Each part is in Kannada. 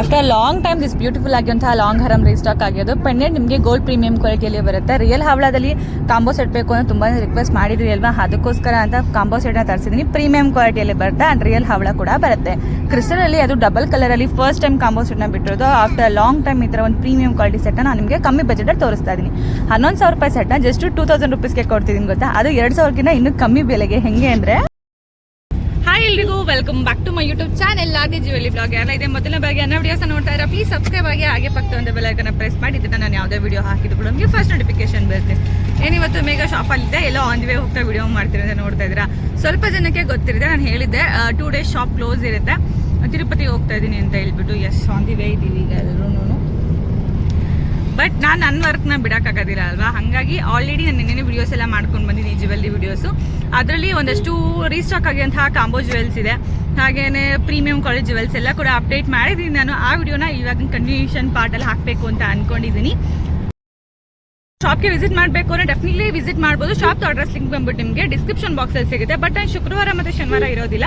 After long time this beautiful ಆಗಿರುವಂತಹ ಲಾಂಗ್ ಹರಮ್ ರೀಸ್ಟಾಕ್ ಆಗಿರೋದು. ಪೆಂಡೆಂಟ್ ನಿಮಗೆ ಗೋಲ್ಡ್ ಪ್ರೀಮಿಯಂ ಕ್ವಾಲಿಟಿಯಲ್ಲಿ ಬರುತ್ತೆ. ರಿಯಲ್ ಹವಳದಲ್ಲಿ ಕಾಂಬೋ ಸೆಟ್ ಬೇಕು ಅಂತ ತುಂಬಾ ರಿಕ್ವೆಸ್ಟ್ ಮಾಡಿದ್ರಿ ಅಲ್ವಾ? ಅದಕ್ಕೋಸ್ಕರ ಅಂತ ಕಾಂಬೋ ಸೆಟ್ನ ತರಿಸಿದ್ದೀನಿ ಪ್ರೀಮಿಯಂ ಕ್ವಾಲಿಟಿಯಲ್ಲಿ ಬರುತ್ತೆ. ಆ್ಯಂಡ್ ರಿಯಲ್ ಹವಳ ಕೂಡ ಬರುತ್ತೆ. ಕ್ರಿಸ್ಟಲಲ್ಲಿ ಅದು ಡಬಲ್ ಕಲರಲ್ಲಿ ಫಸ್ಟ್ ಟೈಮ್ ಕಾಂಬೋ ಸೆಟ್ನ ಬಿಟ್ಟಿರೋದು. ಆಫ್ಟರ್ ಲಾಂಗ್ ಟೈಮ್ ಈ ಥರ ಒಂದು ಪ್ರೀಮಿಯಂ ಕ್ವಾಲಿಟಿ ಸೆಟ್ನ ನಾನು ನಿಮಗೆ ಕಮ್ಮಿ ಬಜೆಟಲ್ಲಿ ತೋರಿಸ್ತಾ ಇದ್ದೀನಿ ಹನ್ನೊಂದು ಸಾವಿರ ರೂಪಾಯಿ ಸೆಟ್ನ ಜಸ್ಟ್ ಟೂ ತೌಸಂಡ್ ರುಪೀಸ್ಗೆ ಕೊಡ್ತಿದ್ದೀನಿ ಗೊತ್ತಾ? ಅದು ಎರಡು ಸಾವಿರಕ್ಕಿಂತ ಇನ್ನೂ ಕಮ್ಮಿ ಬೆಲೆಗೆ ಹೆಂಗೆ ಅಂದರೆ welcome back to my YouTube channel ಆಗಿ ಜ್ಯುವೆಲಿ ಬ್ಲಾಗ್ ಎಲ್ಲ ಇದೆ ಮೊದಲ ಬಗ್ಗೆ ಅನ್ನ ವಿಡಿಯೋಸ್ ನೋಡ್ತಾ ಇರೋ ಪ್ಲೀಸ್ ಸಬ್ಸ್ಕ್ರೈಬ್ ಆಗಿ ಹಾಗೆ ಪಕ್ಕ ಒಂದು ಬೆಲೈಕನ್ನ ಪ್ರೆಸ್ ಮಾಡಿ ನಾನು ಯಾವುದೇ ವಿಡಿಯೋ ಹಾಕಿದ್ರು ಕೂಡ ನಮಗೆ ಫಸ್ಟ್ ನೋಟಿಫಿಕೇಶನ್ ಬರುತ್ತೆ. ಏನಿವತ್ತು ಮೇಗ ಶಾಪಲ್ಲಿದೆ ಎಲ್ಲೋ ಆನ್ ದಿ ವೇ ಹೋಗ್ತಾ ವಿಡಿಯೋ ಮಾಡ್ತಿರೋದೇ ನೋಡ್ತಾ ಇದ್ದೀರಾ? ಸ್ವಲ್ಪ ಜನಕ್ಕೆ ಗೊತ್ತಿರುತ್ತೆ, ನಾನು ಹೇಳಿದ್ದೆ ಟೂ ಡೇಸ್ ಶಾಪ್ ಕ್ಲೋಸ್ ಇರುತ್ತೆ. ತಿರುಪತಿಗೆ ಹೋಗ್ತಾ ಇದ್ದೀನಿ ಅಂತ ಹೇಳ್ಬಿಟ್ಟು ಎಸ್ ಆನ್ ದಿ ವೇ ಇದ್ದೀವಿ ಈಗ ಎಲ್ಲರೂ ಬಟ್ ನಾನು ನನ್ನ ವರ್ಕ್ನ ಬಿಡೋಕ್ಕಾಗೋದಿಲ್ಲ ಅಲ್ವಾ? ಹಾಗಾಗಿ ಆಲ್ರೆಡಿ ನಾನು ನಿನ್ನೆ ವಿಡಿಯೋಸ್ ಎಲ್ಲ ಮಾಡ್ಕೊಂಡು ಬಂದಿದ್ದೀನಿ ಜುವೆಲ್ರಿ ವಿಡಿಯೋಸು ಅದರಲ್ಲಿ ಒಂದಷ್ಟು ರೀಸ್ಟಾಕ್ ಆಗಿರುವಂತಹ ಕಾಂಬೋ ಜುವೆಲ್ಸ್ ಇದೆ. ಹಾಗೇನೆ ಪ್ರೀಮಿಯಂ ಕಾಲೇಜ್ ಜುವೆಲ್ಸ್ ಎಲ್ಲ ಕೂಡ ಅಪ್ಡೇಟ್ ಮಾಡಿದ್ದೀನಿ ನಾನು. ಆ ವಿಡಿಯೋನ ಇವಾಗ ಕಂಟಿನ್ಯೂಷನ್ ಪಾರ್ಟಲ್ಲಿ ಹಾಕಬೇಕು ಅಂತ ಅನ್ಕೊಂಡಿದ್ದೀನಿ. ಶಾಪ್ಗೆ ವಿಸಿಟ್ ಮಾಡಬೇಕು ಅಂದ್ರೆ ಡೆಫಿನೆಟ್ಲಿ ವಿಸಿಟ್ ಮಾಡಬಹುದು ಶಾಪ್ ಅಡ್ರೆಸ್ ಲಿಂಕ್ ಬಂದ್ಬಿಟ್ಟು ನಿಮಗೆ ಡಿಸ್ಕ್ರಿಪ್ಷನ್ ಬಾಕ್ಸಲ್ಲಿ ಸಿಗುತ್ತೆ. ಬಟ್ ನಾನು ಶುಕ್ರವಾರ ಮತ್ತೆ ಶನಿವಾರ ಇರೋದಿಲ್ಲ.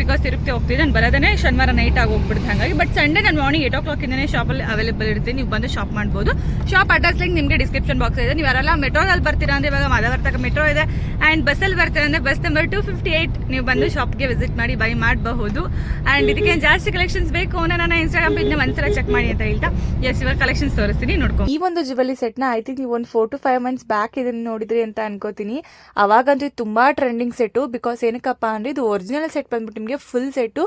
ಬಿಕಾಸ್ ತಿರುಪತಿ ಹೋಗ್ತೀನಿ ನಾನು ಬರೋದೇ ಶನಿವಾರ ನೈಟ್ ಆಗಿ ಹೋಗ್ಬಿಡುತ್ತೆ ಹಾಗಾಗಿ. ಬಟ್ ಸಂಡೇ ನಾನು ಮಾರ್ನಿಂಗ್ ಏಟ್ ಓ ಶಾಪ್ ಅಲ್ಲಿ ಅವೈಲೇಬಲ್ ಇರ್ತೀನಿ. ನೀವು ಬಂದು ಶಾಪ್ ಮಾಡ್ಬೋದು. ಶಾಪ್ ಅಡ್ರೆಸ್ ಲಿಂಕ್ ನಿಮಗೆ ಡಿಸ್ಕ್ರಿಪ್ಷನ್ ಬಾಕ್ಸ್ ಇದೆ. ನೀವು ಮೆಟ್ರೋ ಮೆಟ್ರೋದಲ್ಲಿ ಬರ್ತೀರಾ ಅಂದ್ರೆ ಇವಾಗ ಮಾಧವರ ತನಕ ಮೆಟ್ರೋ ಇದೆ ಆ್ಯಂಡ್ ಬಸ್ಸಲ್ಲಿ ಬರ್ತೀರಾ ಅಂದ್ರೆ bus number two fifty eight ನೀವು ಬಂದು ಶಾಪ್ಗೆ ವಿಸಿಟ್ ಮಾಡಿ ಬೈ ಮಾಡಬಹುದು. ಆ್ಯಂಡ್ ಇದಕ್ಕೆ ಜಾಸ್ತಿ ಕಲೆಕ್ಷನ್ಸ್ ಬೇಕು ಅನ್ನೋ ನನ್ನ ಇನ್ಸ್ಟಾಗ್ರಾಮ್ ಪೇಜ್ನ ಒಂದ್ಸಲ ಚೆಕ್ ಮಾಡಿ ಅಂತ ಹೇಳ್ತಾ. ಎಸ್ ಇವಾಗ ಕಲೆಕ್ಷನ್ಸ್ ತೋರಿಸ್ತೀನಿ. ನೋಡ್ಕೊಂಡು ಈ ಒಂದು ಜ್ಯುವೆಲಿ ಸೆಟ್ನ ಐ ತಿಂಕ್ ನೀವು ಒಂದು four to five months back ಇದನ್ನ ನೋಡಿದ್ರಿ ಅಂತ ಅನ್ಕೋತೀನಿ. ಅವಾಗಂತೂ ತುಂಬಾ ಟ್ರೆಂಡಿಂಗ್ ಸೆಟ್ಟು ಬಿಕಾಸ್ ಏನಕ್ಕಪ್ಪ ಅಂದ್ರೆ ಇದು ಒರಿಜಿನಲ್ ಸೆಟ್ ಬಂದ್ಬಿಟ್ಟು ನಿಮಗೆ ಫುಲ್ ಸೆಟ್ಟು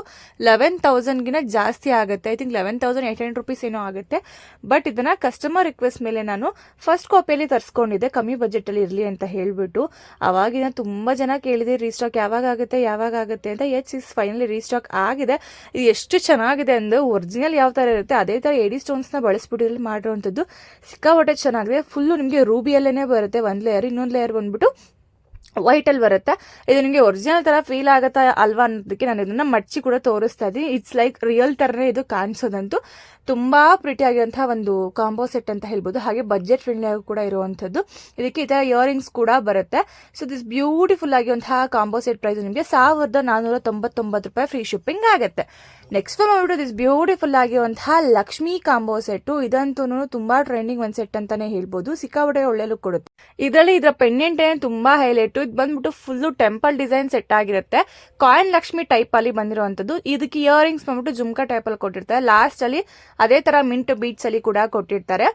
ಲೆವೆನ್ ತೌಸಂಡ್ಗಿನ ಜಾಸ್ತಿ ಆಗುತ್ತೆ. I think eleven thousand eight hundred rupees ಏನೋ ಆಗುತ್ತೆ. ಬಟ್ ಇದನ್ನ ಕಸ್ಟಮರ್ ರಿಕ್ವೆಸ್ಟ್ ಮೇಲೆ ನಾನು ಫಸ್ಟ್ ಕಾಪಿಯಲ್ಲಿ ತರಿಸ್ಕೊಂಡಿದ್ದೆ. ಕಮ್ಮಿ ಬಜೆಟಲ್ಲಿ ಇರಲಿ ಅಂತ ಹೇಳ್ಬಿಟ್ಟು. ಅವಾಗಿನ ತುಂಬ ಜನ ಕೇಳಿದೆ ರೀಸ್ಟಾಕ್ ಯಾವಾಗ ಆಗುತ್ತೆ ಯಾವಾಗ ಆಗುತ್ತೆ? ಅಂತ. ಎಚ್ ಇಸ್ ಫೈನಲಿ ರೀಸ್ಟಾಕ್ ಆಗಿದೆ. ಇದು ಎಷ್ಟು ಚೆನ್ನಾಗಿದೆ ಅಂದ್ರೆ ಒರಿಜಿನಲ್ ಯಾವ ಥರ ಇರುತ್ತೆ, ಅದೇ ಥರ ಎಡಿ ಸ್ಟೋನ್ಸ್ನ ಬಳಸ್ಬಿಟ್ಟು ಇಲ್ಲಿ ಮಾಡಿರುವಂಥದ್ದು ಸಿಕ್ಕಾಪಟ್ಟೆ ಚೆನ್ನಾಗಿದೆ. ಫುಲ್ಲು ನಿಮಗೆ ರೂಬಿಯಲ್ಲೇ ಬರುತ್ತೆ ಒಂದು ಲೇಯರ್ ಇನ್ನೊಂದು ಲೇಯರ್ ಬಂದ್ಬಿಟ್ಟು ವೈಟಲ್ಲಿ ಬರುತ್ತೆ. ಇದು ನಿಮಗೆ ಒರಿಜಿನಲ್ ಥರ ಫೀಲ್ ಆಗುತ್ತಾ ಅಲ್ವಾ ಅನ್ನೋದಕ್ಕೆ ನಾನು ಇದನ್ನ ಮಡಚಿ ಕೂಡ ತೋರಿಸ್ತಾ ಇದ್ದೀನಿ. ಇಟ್ಸ್ ಲೈಕ್ ರಿಯಲ್ ಥರನೇ ಇದು ಕಾಣಿಸೋದಂತೂ ತುಂಬಾ ಪ್ರಿಟಿ ಆಗಿರುವಂತಹ ಒಂದು ಕಾಂಬೋ ಸೆಟ್ ಅಂತ ಹೇಳ್ಬೋದು. ಹಾಗೆ ಬಜೆಟ್ ಫ್ರೆಂಡ್ಲಿ ಆಗಿ ಕೂಡ ಇರುವಂಥದ್ದು. ಇದಕ್ಕೆ ಈ ಥರ ಇಯರಿಂಗ್ಸ್ ಕೂಡ ಬರುತ್ತೆ. ಸೊ ದಿಸ್ ಬ್ಯೂಟಿಫುಲ್ ಆಗಿರುವಂತಹ ಕಾಂಬೋ ಸೆಟ್ ಪ್ರೈಸ್ ನಿಮಗೆ ಸಾವಿರದ ನಾನ್ನೂರ ತೊಂಬತ್ತೊಂಬತ್ತು ರೂಪಾಯಿ ಫ್ರೀ ಶಿಪ್ಪಿಂಗ್ ಆಗುತ್ತೆ. ನೆಕ್ಸ್ಟ್ ಬಂದ್ಬಿಟ್ಟು ದಿಸ್ ಬ್ಯೂಟಿಫುಲ್ ಆಗಿರುವಂತಹ ಲಕ್ಷ್ಮಿ ಕಾಂಬೋ ಸೆಟ್ ಇದಂತೂ ತುಂಬಾ ಟ್ರೆಂಡಿಂಗ್ ಒಂದು ಸೆಟ್ ಅಂತಾನೆ ಹೇಳ್ಬೋದು. ಸಿಕ್ಕಾಪಟ್ಟೆ ಒಳ್ಳೆ ಲುಕ್ ಕೊಡುತ್ತೆ. ಇದರಲ್ಲಿ ಇದರ ಪೆಂಡೆಂಟ್ ಏನು ತುಂಬಾ ಹೈಲೈಟ್ ಇದು ಬಂದ್ಬಿಟ್ಟು ಫುಲ್ಲು ಟೆಂಪಲ್ ಡಿಸೈನ್ ಸೆಟ್ ಆಗಿರುತ್ತೆ. ಕಾಯಿನ್ ಲಕ್ಷ್ಮಿ ಟೈಪ್ ಅಲ್ಲಿ ಬಂದಿರುವಂತದ್ದು ಇದಕ್ಕೆ ಇಯರಿಂಗ್ಸ್ ಬಂದ್ಬಿಟ್ಟು ಜುಮ್ಕಾ ಟೈಪ್ ಅಲ್ಲಿ ಕೊಟ್ಟಿರ್ತಾರೆ. ಲಾಸ್ಟ್ ಅಲ್ಲಿ ಅದೇ ತರ ಮಿಂಟ್ ಬೀಟ್ಸ್ ಅಲ್ಲಿ ಕೂಡ ಕೊಟ್ಟಿರ್ತಾರೆ.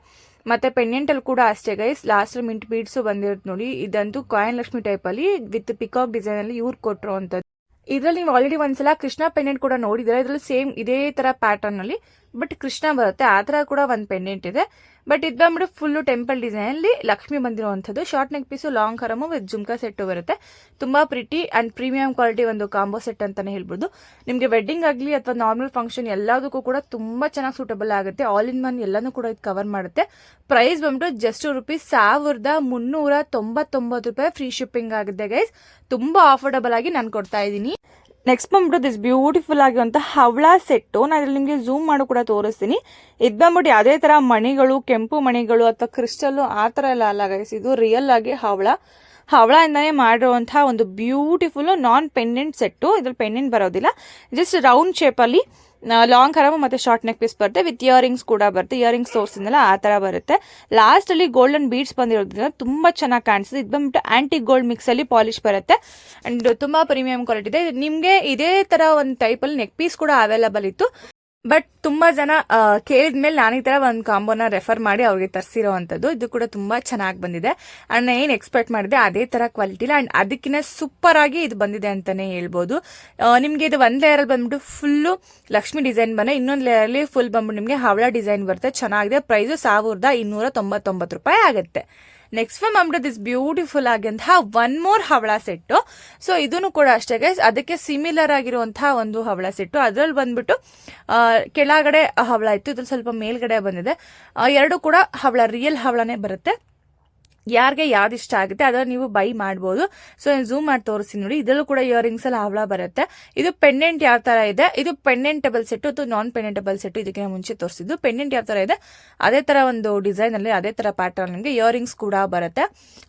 ಮತ್ತೆ ಪೆಂಡೆಂಟ್ ಅಲ್ಲಿ ಕೂಡ ಅಷ್ಟೇ ಗೈಸ್ ಲಾಸ್ಟ್ ಮಿಂಟ್ ಬೀಡ್ಸ್ ಬಂದಿರುತ್ತೆ ನೋಡಿ. ಇದಂತೂ ಕಾಯಿನ್ ಲಕ್ಷ್ಮಿ ಟೈಪ್ ಅಲ್ಲಿ ವಿತ್ ಪಿಕಾಕ್ ಡಿಸೈನ್ ಅಲ್ಲಿ ಇವ್ರು ಕೊಟ್ಟಿರುವಂತದ್ದು ಇದರಲ್ಲಿ ನೀವು ಆಲ್ರೆಡಿ ಒಂದ್ಸಲ ಕೃಷ್ಣ ಪೆಂಡೆಂಟ್ ಕೂಡ ನೋಡಿದ್ರೆ ಇದ್ರಲ್ಲಿ ಸೇಮ್ ಇದೇ ತರ ಪ್ಯಾಟರ್ನ್ ಅಲ್ಲಿ ಬಟ್ ಕೃಷ್ಣ ಬರುತ್ತೆ, ಆ ಥರ ಕೂಡ ಒಂದು ಪೆಂಡೆಂಟ್ ಇದೆ. ಬಟ್ ಇದು ಬಂದ್ಬಿಟ್ಟು ಫುಲ್ಲು ಟೆಂಪಲ್ ಡಿಸೈನ್ ಅಲ್ಲಿ ಲಕ್ಷ್ಮಿ ಬಂದಿರುವಂಥದ್ದು short neck piece long haram with jhumka set ಬರುತ್ತೆ. ತುಂಬಾ ಪ್ರಿಟಿ ಅಂಡ್ ಪ್ರೀಮಿಯಂ ಕ್ವಾಲಿಟಿ ಒಂದು ಕಾಂಬೋ ಸೆಟ್ ಅಂತಾನೆ ಹೇಳ್ಬೋದು. ನಿಮಗೆ ವೆಡ್ಡಿಂಗ್ ಆಗಲಿ ಅಥವಾ ನಾರ್ಮಲ್ ಫಂಕ್ಷನ್ ಎಲ್ಲದಕ್ಕೂ ಕೂಡ ತುಂಬಾ ಚೆನ್ನಾಗಿ ಸೂಟಬಲ್ ಆಗುತ್ತೆ. ಆಲ್ ಇನ್ ಒನ್ ಎಲ್ಲನೂ ಕೂಡ ಇದು ಕವರ್ ಮಾಡುತ್ತೆ. ಪ್ರೈಸ್ ಬಂದ್ಬಿಟ್ಟು ಜಸ್ಟ್ ರುಪೀಸ್ ಸಾವಿರದ ಮುನ್ನೂರ ತೊಂಬತ್ತೊಂಬತ್ತು ರೂಪಾಯಿ ಫ್ರೀ ಶಿಪ್ಪಿಂಗ್ ಆಗುತ್ತೆ ಗೈಸ್ ತುಂಬಾ ಆಫರ್ಡಬಲ್ ಆಗಿ ನಾನು ಕೊಡ್ತಾ ಇದ್ದೀನಿ. ನೆಕ್ಸ್ಟ್ ಬಂದ್ಬಿಟ್ಟು ದಿಸ್ ಬ್ಯೂಟಿಫುಲ್ ಆಗಿರುವಂಥ ಹವಳ ಸೆಟ್ಟು ನಾನು ಇದ್ರಲ್ಲಿ ನಿಮಗೆ ಝೂಮ್ ಮಾಡಿ ಕೂಡ ತೋರಿಸ್ತೀನಿ. ಇದ್ ಬಂದ್ಬಿಟ್ಟು ಯಾವುದೇ ಥರ ಮಣಿಗಳು, ಕೆಂಪು ಮಣಿಗಳು ಅಥವಾ ಕ್ರಿಸ್ಟಲ್ಲು ಆ ಥರ ಎಲ್ಲ ಅಲ್ಲ ಗೈಸ್ ಇದು ರಿಯಲ್ ಆಗಿ ಹವಳ. ಹವಳದಿಂದನೇ ಮಾಡಿರುವಂತಹ ಒಂದು ಬ್ಯೂಟಿಫುಲ್ ನಾನ್ ಪೆಂಡೆಂಟ್ ಸೆಟ್ಟು ಇದ್ರಲ್ಲಿ ಪೆಂಡೆಂಟ್ ಬರೋದಿಲ್ಲ. ಜಸ್ಟ್ ರೌಂಡ್ ಶೇಪಲ್ಲಿ ಲಾಂಗ್ ಹರಮ ಮತ್ತೆ ಶಾರ್ಟ್ ನೆಕ್ ಪೀಸ್ ಬರುತ್ತೆ. ವಿತ್ ಇಯರಿಂಗ್ಸ್ ಕೂಡ ಬರುತ್ತೆ. ಇಯರಿಂಗ್ಸ್ ತೋರಿಸಿದ್ನಲ್ಲ ಆ ಥರ ಬರುತ್ತೆ. ಲಾಸ್ಟಲ್ಲಿ ಗೋಲ್ಡನ್ ಬೀಡ್ಸ್ ಬಂದಿರೋದ್ರಿಂದ ತುಂಬಾ ಚೆನ್ನಾಗಿ ಕಾಣಿಸುತ್ತೆ. ಇದು ಬಂದ್ಬಿಟ್ಟು ಆಂಟಿ ಗೋಲ್ಡ್ ಮಿಕ್ಸ್ ಅಲ್ಲಿ ಪಾಲಿಶ್ ಬರುತ್ತೆ. ಅಂಡ್ ತುಂಬಾ ಪ್ರೀಮಿಯಂ ಕ್ವಾಲಿಟಿ ಇದೆ. ನಿಮಗೆ ಇದೇ ತರ ಒಂದು ಟೈಪ್ ಅಲ್ಲಿ ನೆಕ್ ಪೀಸ್ ಕೂಡ ಅವೈಲಬಲ್ ಇತ್ತು. ಬಟ್ ತುಂಬಾ ಜನ ಕೇಳಿದ್ಮೇಲೆ ನಾನು ಈ ತರ ಒಂದು ಕಾಂಬೋನ ರೆಫರ್ ಮಾಡಿ ಅವ್ರಿಗೆ ತರಿಸಿರೋ ಅಂಥದ್ದು. ಇದು ಕೂಡ ತುಂಬಾ ಚೆನ್ನಾಗಿ ಬಂದಿದೆ. ಅಂಡ್ ನಾನು ಏನು ಎಕ್ಸ್ಪೆಕ್ಟ್ ಮಾಡಿದೆ, ಅದೇ ತರ ಕ್ವಾಲಿಟಿ ಇಲ್ಲ ಅಂಡ್ ಅದಕ್ಕಿಂತ ಸೂಪರ್ ಆಗಿ ಇದು ಬಂದಿದೆ ಅಂತಾನೆ ಹೇಳ್ಬೋದು. ನಿಮಗೆ ಇದು ಒಂದು ಲೇಯರ್ ಅಲ್ಲಿ ಬಂದ್ಬಿಟ್ಟು ಫುಲ್ಲು ಲಕ್ಷ್ಮಿ ಡಿಸೈನ್ ಬಂದ ಇನ್ನೊಂದು ಲೇಯರ್ ಅಲ್ಲಿ ಫುಲ್ ಬಂದ್ಬಿಟ್ಟು ನಿಮಗೆ ಹವಳ ಡಿಸೈನ್ ಬರುತ್ತೆ. ಚೆನ್ನಾಗಿದೆ. ಪ್ರೈಸು ಸಾವಿರದ ಇನ್ನೂರ ತೊಂಬತ್ತೊಂಬತ್ತು ರೂಪಾಯಿ ಆಗುತ್ತೆ. ನೆಕ್ಸ್ಟ್ ಒನ್ ಬಂದ್ಬಿಟ್ಟು ದಿಸ್ ಬ್ಯೂಟಿಫುಲ್ ಆಗಿಂತಹ ಒನ್ ಮೋರ್ ಹವಳ ಸೆಟ್ಟು ಸೊ ಇದನ್ನು ಕೂಡ ಅಷ್ಟೇ ಗೈಸ್ ಅದಕ್ಕೆ ಸಿಮಿಲರ್ ಆಗಿರುವಂತಹ ಒಂದು ಹವಳ ಸೆಟ್ಟು ಅದ್ರಲ್ಲಿ ಬಂದ್ಬಿಟ್ಟು ಕೆಳಗಡೆ ಹವಳ ಇತ್ತು. ಇದ್ರಲ್ಲಿ ಸ್ವಲ್ಪ ಮೇಲ್ಗಡೆ ಬಂದಿದೆ. ಎರಡು ಕೂಡ ಹವಳ ರಿಯಲ್ ಹವಳನೇ ಬರುತ್ತೆ. ಯಾರಿಗೆ ಯಾವ್ದು ಇಷ್ಟ ಆಗುತ್ತೆ, ಅದನ್ನ ನೀವು ಬೈ ಮಾಡ್ಬೋದು. ಸೊ ಝೂಮ್ ಮಾಡಿ ತೋರಿಸ್ತೀನಿ ನೋಡಿ. ಇದರಲ್ಲೂ ಕೂಡ ಇಯರಿಂಗ್ಸ್ ಎಲ್ಲ ಹವಳ ಬರುತ್ತೆ. ಇದು ಪೆಂಡೆಂಟ್ ಯಾವ ತರ ಇದೆ? ಇದು ಪೆಂಡೆಂಟಬಲ್ ಸೆಟ್ ಅಥವಾ ನಾನ್ ಪೆಂಡೆಂಟಬಲ್ ಸೆಟ್ ಇದಕ್ಕೆ ಮುಂಚೆ ತೋರಿಸಿದ್ದು. ಪೆಂಡೆಂಟ್ ಯಾವ ತರ ಇದೆ? ಅದೇ ತರ ಒಂದು ಡಿಸೈನ್ ಅಲ್ಲಿ, ಅದೇ ತರ ಪ್ಯಾಟರ್ನ್ ನಿಮಗೆ ಇಯರಿಂಗ್ಸ್ ಕೂಡ ಬರುತ್ತೆ.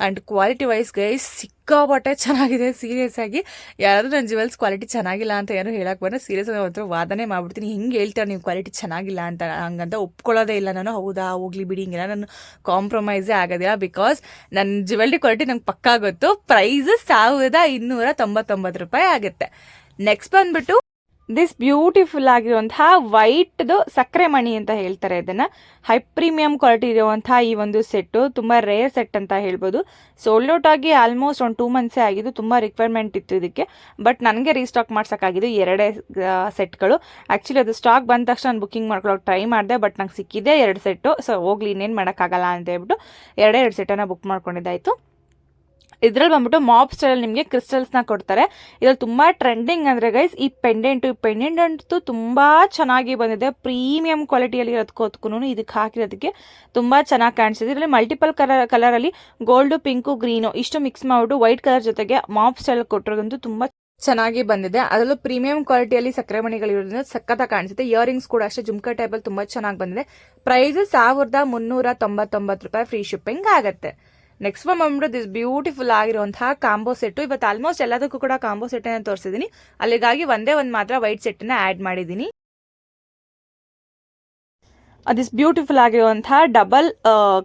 ಅಂಡ್ ಕ್ವಾಲಿಟಿ ವೈಸ್ ಗೈಸ್ ಸಿಕ್ಕಾಪಟ್ಟೆ ಚೆನ್ನಾಗಿದೆ ಸೀರಿಯಸ್ ಆಗಿ. ಯಾರಾದರೂ ನನ್ನ ಜುವೆಲ್ಸ್ ಕ್ವಾಲಿಟಿ ಚೆನ್ನಾಗಿಲ್ಲ ಅಂತ ಏನೋ ಹೇಳಕ್ಕೆ ಬಂದರೆ ಸೀರಿಯಸ್ ಹತ್ರ ವಾದನೆ ಮಾಡ್ಬಿಡ್ತೀನಿ. ಹಿಂಗೆ ಹೇಳ್ತಾರೆ ನೀವು ಕ್ವಾಲಿಟಿ ಚೆನ್ನಾಗಿಲ್ಲ ಅಂತ? ಹಂಗಂತ ಒಪ್ಕೊಳ್ಳೋದೇ ಇಲ್ಲ ನಾನು. ಹೌದಾ, ಹೋಗ್ಲಿ ಬಿಡಿ, ಹಿಂಗೆಲ್ಲ ನಾನು ಕಾಂಪ್ರಮೈಸೇ ಆಗೋದಿಲ್ಲ ಬಿಕಾಸ್ ನನ್ನ ಜುವೆಲ್ರಿ ಕ್ವಾಲಿಟಿ ನಂಗೆ ಪಕ್ಕಾ ಗೊತ್ತು. ಪ್ರೈಸ್ ಸಾವಿರದ ಇನ್ನೂರ ತೊಂಬತ್ತೊಂಬತ್ತು ರೂಪಾಯಿ ಆಗುತ್ತೆ. ನೆಕ್ಸ್ಟ್ ಬಂದ್ಬಿಟ್ಟು ದಿಸ್ ಬ್ಯೂಟಿಫುಲ್ ಆಗಿರುವಂತಹ ವೈಟ್ದು ಸಕ್ಕರೆ ಮಣಿ ಅಂತ ಹೇಳ್ತಾರೆ ಇದನ್ನ. ಹೈ ಪ್ರೀಮಿಯಂ ಕ್ವಾಲಿಟಿ ಇರುವಂತಹ ಈ ಒಂದು ಸೆಟ್ಟು ತುಂಬ ರೇರ್ ಸೆಟ್ ಅಂತ ಹೇಳ್ಬೋದು. ಸೋಲ್ಡ್ ಔಟ್ ಆಗಿ ಆಲ್ಮೋಸ್ಟ್ ಒಂದು ಟೂ ಮಂತ್ಸೇ ಆಗಿದ್ದು ತುಂಬ ರಿಕ್ವೈರ್ಮೆಂಟ್ ಇತ್ತು ಇದಕ್ಕೆ. ಬಟ್ ನನಗೆ ರೀಸ್ಟಾಕ್ ಮಾಡ್ಸೋಕ್ಕಾಗಿದ್ದು ಎರಡೇ ಸೆಟ್ಗಳು ಆ್ಯಕ್ಚುಲಿ ಅದು ಸ್ಟಾಕ್ ಬಂದ ತಕ್ಷಣ ನಾನು ಬುಕಿಂಗ್ ಮಾಡ್ಕೊಳ್ಳೋಕೆ ಟ್ರೈ ಮಾಡಿದೆ ಬಟ್ ನಂಗೆ ಸಿಕ್ಕಿದೆ ಎರಡು ಸೆಟ್ಟು ಸೊ ಹೋಗ್ಲಿ, ಇನ್ನೇನು ಮಾಡೋಕ್ಕಾಗಲ್ಲ ಅಂತ ಹೇಳ್ಬಿಟ್ಟು ಎರಡೇ, ಎರಡು ಸೆಟ್ಟನ್ನು ಬುಕ್ ಮಾಡ್ಕೊಂಡಿದ್ದಾಯಿತು. ಇದ್ರಲ್ಲಿ ಬಂದ್ಬಿಟ್ಟು ಮಾಪ್ ಸ್ಟೈಲ್ ನಿಮಗೆ ಕ್ರಿಸ್ಟಲ್ಸ್ನ ಕೊಡ್ತಾರೆ. ಇದ್ರಲ್ಲಿ ತುಂಬ ಟ್ರೆಂಡಿಂಗ್ ಅಂದರೆ ಗೈಸ್ ಈ ಪೆಂಡೆಂಟು ಈ ಪೆಂಡೆಂಟ್ ಅಂತೂ ತುಂಬ ಚೆನ್ನಾಗಿ ಬಂದಿದೆ. ಪ್ರೀಮಿಯಂ ಕ್ವಾಲಿಟಿಯಲ್ಲಿ ಇರೋದಕ್ಕೋದ್ಕೂ ಇದಕ್ಕೆ ಹಾಕಿರೋದಕ್ಕೆ ತುಂಬ ಚೆನ್ನಾಗಿ ಕಾಣಿಸಿದೆ ಇದರಲ್ಲಿ ಮಲ್ಟಿಪಲ್ ಕಲರ್ ಕಲರಲ್ಲಿ ಗೋಲ್ಡು ಪಿಂಕು ಗ್ರೀನು ಇಷ್ಟು ಮಿಕ್ಸ್ ಮಾಡಿಬಿಟ್ಟು ವೈಟ್ ಕಲರ್ ಜೊತೆಗೆ ಮಾಪ್ ಸ್ಟೈಲ್ ಕೊಟ್ಟಿರೋದಂತೂ ತುಂಬ ಚೆನ್ನಾಗಿ ಬಂದಿದೆ. ಅದರಲ್ಲೂ ಪ್ರೀಮಿಯಂ ಕ್ವಾಲಿಟಿಯಲ್ಲಿ ಸಕ್ಕರೆ ಮಣಿಗಳಿರೋದ್ರಿಂದ ಸಖತ್ತಾಗಿ ಕಾಣಿಸುತ್ತೆ ಇಯರಿಂಗ್ಸ್ ಕೂಡ ಅಷ್ಟೇ ಜುಮ್ಕಾ ಟೈಪಲ್ಲಿ ತುಂಬ ಚೆನ್ನಾಗಿ ಬಂದಿದೆ. ಪ್ರೈಸ್ ಸಾವಿರದ ಮುನ್ನೂರ ತೊಂಬತ್ತೊಂಬತ್ತು ರೂಪಾಯಿ ಫ್ರೀ ಶಿಪ್ಪಿಂಗ್ ಆಗುತ್ತೆ. ನೆಕ್ಸ್ಟ್ ಒನ್ ಬಂದ್ಬಿಟ್ಟು ದಿಸ್ ಬ್ಯೂಟಿಫುಲ್ ಆಗಿರುವಂತಹ ಕಾಂಬೋ ಸೆಟ್ಟು ಇವತ್ತು ಆಲ್ಮೋಸ್ಟ್ ಎಲ್ಲದಕ್ಕೂ ಕೂಡ ಕಾಂಬೋ ಸೆಟ್ಟನ್ನು ತೋರಿಸಿದ್ದೀನಿ. ಅಲ್ಲಿಗಾಗಿ ಒಂದೇ ಒಂದು ಮಾತ್ರ ವೈಟ್ ಸೆಟ್ಟನ್ನ ಆ್ಯಡ್ ಮಾಡಿದ್ದೀನಿ. ಅದಿಸ್ ಬ್ಯೂಟಿಫುಲ್ ಆಗಿರುವಂತಹ ಡಬಲ್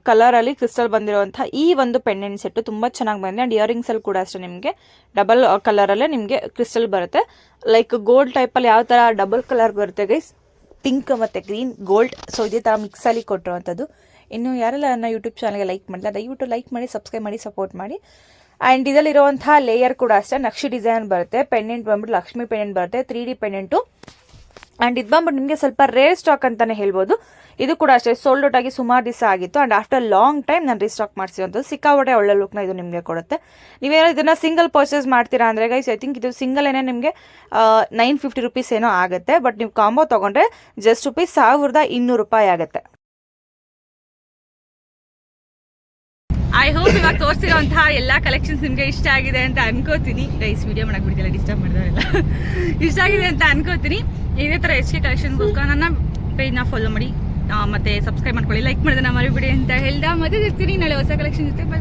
ಕಲರ್ ಅಲ್ಲಿ ಕ್ರಿಸ್ಟಲ್ ಬಂದಿರುವಂತಹ ಈ ಒಂದು ಪೆಂಡೆಂಟ್ ಸೆಟ್ ತುಂಬಾ ಚೆನ್ನಾಗಿ ಬಂದಿದೆ. ಅಂಡ್ ಇಯರಿಂಗ್ಸ್ ಅಲ್ಲಿ ಕೂಡ ಅಷ್ಟೇ ನಿಮಗೆ ಡಬಲ್ ಕಲರ್ ಅಲ್ಲೇ ನಿಮಗೆ ಕ್ರಿಸ್ಟಲ್ ಬರುತ್ತೆ. ಲೈಕ್ ಗೋಲ್ಡ್ ಟೈಪ್ ಅಲ್ಲಿ ಯಾವ ತರ ಡಬಲ್ ಕಲರ್ ಬರುತ್ತೆ ಗೈಸ್ ಪಿಂಕ್ ಮತ್ತೆ ಗ್ರೀನ್ ಗೋಲ್ಡ್ ಸೊ ಇದೇ ತರ ಮಿಕ್ಸ್ ಅಲ್ಲಿ ಕೊಟ್ಟಿರುವಂಥದ್ದು ಇನ್ನು ಯಾರೆಲ್ಲ ನನ್ನ ಯೂಟ್ಯೂಬ್ ಚಾನಲ್ಗೆ ಲೈಕ್ ಮಾಡಿಲ್ಲ ದಯವಿಟ್ಟು ಲೈಕ್ ಮಾಡಿ ಸಬ್ಸ್ಕ್ರೈಬ್ ಮಾಡಿ ಸಪೋರ್ಟ್ ಮಾಡಿ. ಆ್ಯಂಡ್ ಇದರಲ್ಲಿರುವಂತಹ ಲೇಯರ್ ಕೂಡ ಅಷ್ಟೇ, ನಕ್ಷಿ ಡಿಸೈನ್ ಬರುತ್ತೆ ಪೆಂಡೆಂಟ್ ಬಂದ್ಬಿಟ್ಟು ಲಕ್ಷ್ಮಿ ಪೆಂಡೆಂಟ್ ಬರುತ್ತೆ ತ್ರೀ ಡಿ ಪೆಂಡೆಂಟು ಆ್ಯಂಡ್ ಇದು ಬಂದ್ಬಿಟ್ಟು ನಿಮಗೆ ಸ್ವಲ್ಪ ರೇರ್ ಸ್ಟಾಕ್ ಅಂತಲೇ ಹೇಳ್ಬೋದು. ಇದು ಕೂಡ ಅಷ್ಟೇ ಸೋಲ್ಡ್ ಔಟ್ ಆಗಿ ಸುಮಾರು ದಿವಸ ಆಗಿತ್ತು. ಆ್ಯಂಡ್ ಆಫ್ಟರ್ ಲಾಂಗ್ ಟೈಮ್ ನಾನು ರೀಸ್ಟಾಕ್ ಮಾಡಿಸಿರುವಂಥದ್ದು ಸಿಕ್ಕಾಪಟ್ಟೆ ಒಳ್ಳೆ ಲುಕ್ನ ಇದು ನಿಮಗೆ ಕೊಡುತ್ತೆ. ನೀವೇನೋ ಇದನ್ನು ಸಿಂಗಲ್ ಪರ್ಚೇಸ್ ಮಾಡ್ತೀರಾ ಅಂದರೆ ಗೈಸ್ ಐ ಥಿಂಕ್ ಇದು ಸಿಂಗಲ್ ಏನೇ ನಿಮಗೆ ನೈನ್ ಫಿಫ್ಟಿ ರುಪೀಸ್ ಏನೋ ಆಗುತ್ತೆ. ಬಟ್ ನೀವು ಕಾಂಬೋ ತೊಗೊಂಡ್ರೆ ಜಸ್ಟ್ ರುಪೀಸ್ ಸಾವಿರದ ಇನ್ನೂರು ರೂಪಾಯಿ ಆಗುತ್ತೆ. ಐ ಹೋಪ್ ಇವಾಗ ತೋರಿಸಿರುವಂತಹ ಎಲ್ಲ ಕಲೆಕ್ಷನ್ಸ್ ನಿಮಗೆ ಇಷ್ಟ ಆಗಿದೆ ಅಂತ ಅನ್ಕೋತೀನಿ. ಗೈಸ್ ವಿಡಿಯೋ ಮಾಡಕ್ ಬಿಡ್ತಿಲ್ಲ ಡಿಸ್ಟರ್ಬ್ ಮಾಡಿದವರೆಲ್ಲ. ಇಷ್ಟ ಆಗಿದೆ ಅಂತ ಅನ್ಕೋತೀನಿ. ಇದೇ ಥರ ಹೆಚ್ಚಿಗೆ ಕಲೆಕ್ಷನ್ಗೋಸ್ಕರ ನನ್ನ ಪೇಜ್ನ ಫಾಲೋ ಮಾಡಿ ಮತ್ತೆ ಸಬ್ಸ್ಕ್ರೈಬ್ ಮಾಡ್ಕೊಳ್ಳಿ ಲೈಕ್ ಮಾಡಿದ್ರೆ ಮರಿಬಿಡಿ ಅಂತ ಹೇಳ್ದ. ಮತ್ತೆ ಇರ್ತೀನಿ ನಾಳೆ ಹೊಸ ಕಲೆಕ್ಷನ್ ಜೊತೆ. ಬೈ